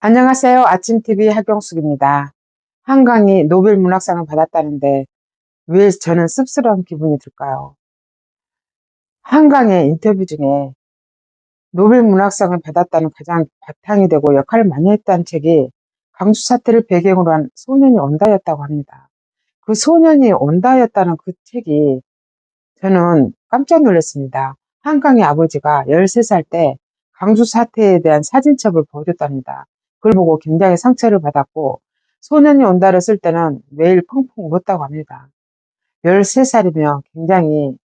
안녕하세요. 아침TV 하경숙입니다. 한강이 노벨 문학상을 받았다는데 왜 저는 씁쓸한 기분이 들까요? 한강의 인터뷰 중에 노벨 문학상을 받았다는 가장 바탕이 되고 역할을 많이 했다는 책이 강주 사태를 배경으로 한 소년이 온다였다고 합니다. 그 소년이 온다였다는 그 책이 저는 깜짝 놀랐습니다. 한강의 아버지가 13살 때 강주 사태에 대한 사진첩을 보여줬답니다. 그걸 보고 굉장히 상처를 받았고 소년이 온다를 쓸 때는 매일 펑펑 울었다고 합니다. 13살이면 굉장히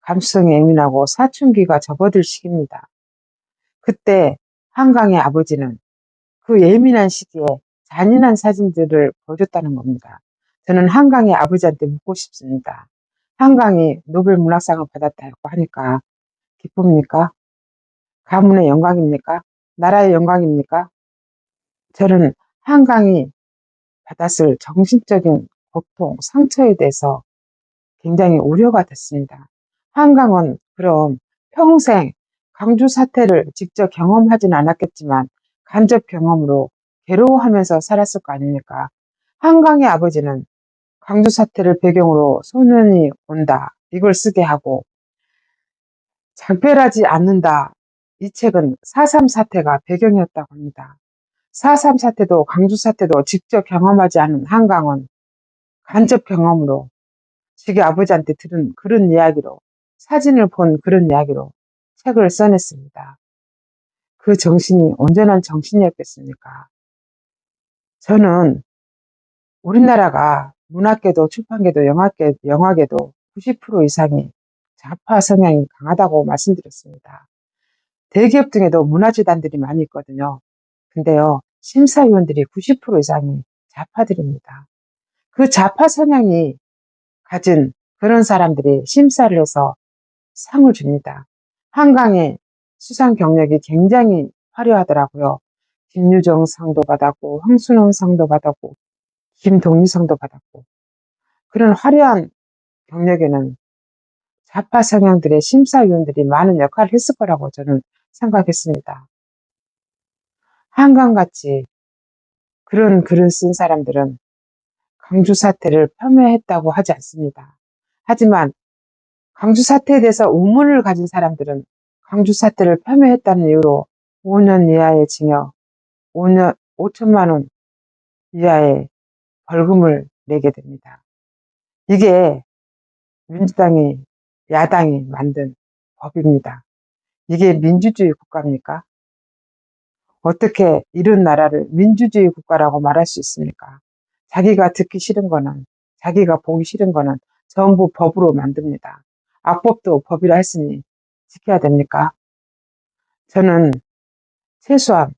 감수성이 예민하고 사춘기가 접어들 시기입니다. 그때 한강의 아버지는 그 예민한 시기에 잔인한 사진들을 보여줬다는 겁니다. 저는 한강의 아버지한테 묻고 싶습니다. 한강이 노벨 문학상을 받았다고 하니까 기쁩니까? 가문의 영광입니까? 나라의 영광입니까? 저는 한강이 받았을 정신적인 고통, 상처에 대해서 굉장히 우려가 됐습니다. 한강은 그럼 평생 강주 사태를 직접 경험하진 않았겠지만 간접 경험으로 괴로워하면서 살았을 거 아닙니까? 한강의 아버지는 강주 사태를 배경으로 소년이 온다 이걸 쓰게 하고 작별하지 않는다 이 책은 4.3 사태가 배경이었다고 합니다. 4.3 사태도 강주 사태도 직접 경험하지 않은 한강은 간접 경험으로 자기 아버지한테 들은 그런 이야기로 사진을 본 그런 이야기로 책을 써냈습니다. 그 정신이 온전한 정신이었겠습니까? 저는 우리나라가 문학계도 출판계도 영화계, 영화계도 90% 이상이 좌파 성향이 강하다고 말씀드렸습니다. 대기업 등에도 문화재단들이 많이 있거든요. 근데요, 심사위원들이 90% 이상이 좌파들입니다. 그 좌파 성향이 가진 그런 사람들이 심사를 해서 상을 줍니다. 한강의 수상 경력이 굉장히 화려하더라고요. 김유정 상도 받았고, 황순원 상도 받았고, 김동유 상도 받았고, 그런 화려한 경력에는 좌파 성향들의 심사위원들이 많은 역할을 했을 거라고 저는 생각했습니다. 한강같이 그런 글을 쓴 사람들은 강주 사태를 폄훼했다고 하지 않습니다. 하지만 강주 사태에 대해서 의문을 가진 사람들은 강주 사태를 폄훼했다는 이유로 5년 이하의 징역, 5년 5천만 원 이하의 벌금을 내게 됩니다. 이게 민주당이 야당이 만든 법입니다. 이게 민주주의 국가입니까? 어떻게 이런 나라를 민주주의 국가라고 말할 수 있습니까? 자기가 듣기 싫은 거는, 자기가 보기 싫은 거는 전부 법으로 만듭니다. 악법도 법이라 했으니 지켜야 됩니까? 저는 최소한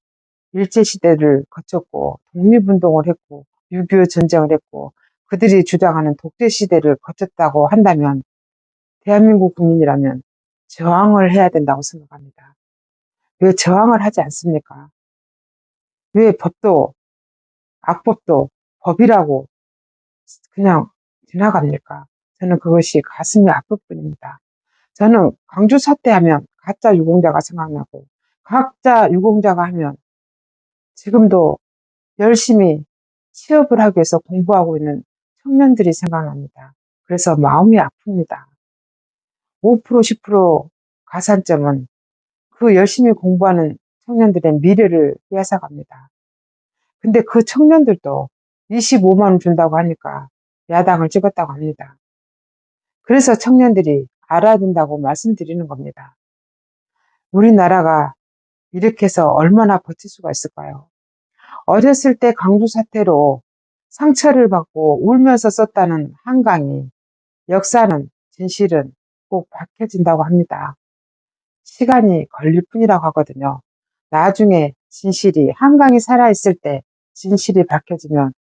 일제시대를 거쳤고, 독립운동을 했고, 6.25 전쟁을 했고, 그들이 주장하는 독재시대를 거쳤다고 한다면, 대한민국 국민이라면 저항을 해야 된다고 생각합니다. 왜 저항을 하지 않습니까? 왜 법도, 악법도 법이라고 그냥 지나갑니까? 저는 그것이 가슴이 아플 뿐입니다. 저는 광주 사태하면 가짜 유공자가 생각나고, 가짜 유공자가 하면 지금도 열심히 취업을 하기 위해서 공부하고 있는 청년들이 생각납니다. 그래서 마음이 아픕니다. 5% 10% 가산점은 그 열심히 공부하는 청년들의 미래를 빼앗아갑니다. 근데 그 청년들도 25만 원 준다고 하니까 야당을 찍었다고 합니다. 그래서 청년들이 알아야 된다고 말씀드리는 겁니다. 우리나라가 이렇게 해서 얼마나 버틸 수가 있을까요? 어렸을 때 강주 사태로 상처를 받고 울면서 썼다는 한강이 역사는 진실은 꼭 밝혀진다고 합니다. 시간이 걸릴 뿐이라고 하거든요. 나중에 진실이 한강이 살아있을 때 진실이 밝혀지면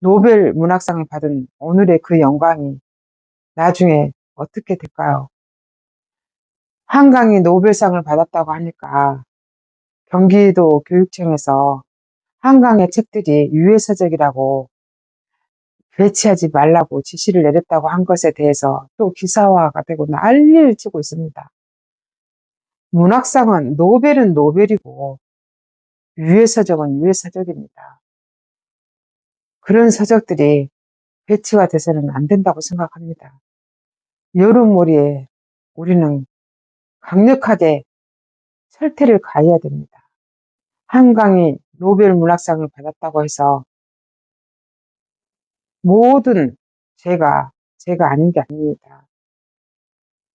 노벨 문학상을 받은 오늘의 그 영광이 나중에 어떻게 될까요? 한강이 노벨상을 받았다고 하니까 경기도 교육청에서 한강의 책들이 유해서적이라고 배치하지 말라고 지시를 내렸다고 한 것에 대해서 또 기사화가 되고 난리를 치고 있습니다. 문학상은 노벨은 노벨이고 유해 서적은 유해 서적입니다. 그런 서적들이 배치가 돼서는 안 된다고 생각합니다. 여름몰이에 우리는 강력하게 철퇴를 가해야 됩니다. 한강이 노벨 문학상을 받았다고 해서 모든 죄가 제가 아닌 게 아닙니다.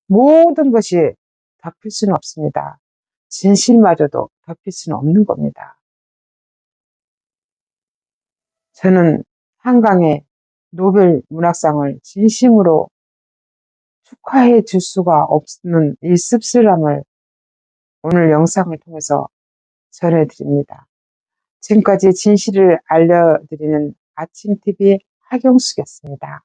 모든 것이 덮일 수는 없습니다. 진실마저도 덮일 수는 없는 겁니다. 저는 한강의 노벨 문학상을 진심으로 축하해 줄 수가 없는 이 씁쓸함을 오늘 영상을 통해서 전해드립니다. 지금까지 진실을 알려드리는 아침TV 하경숙이었습니다.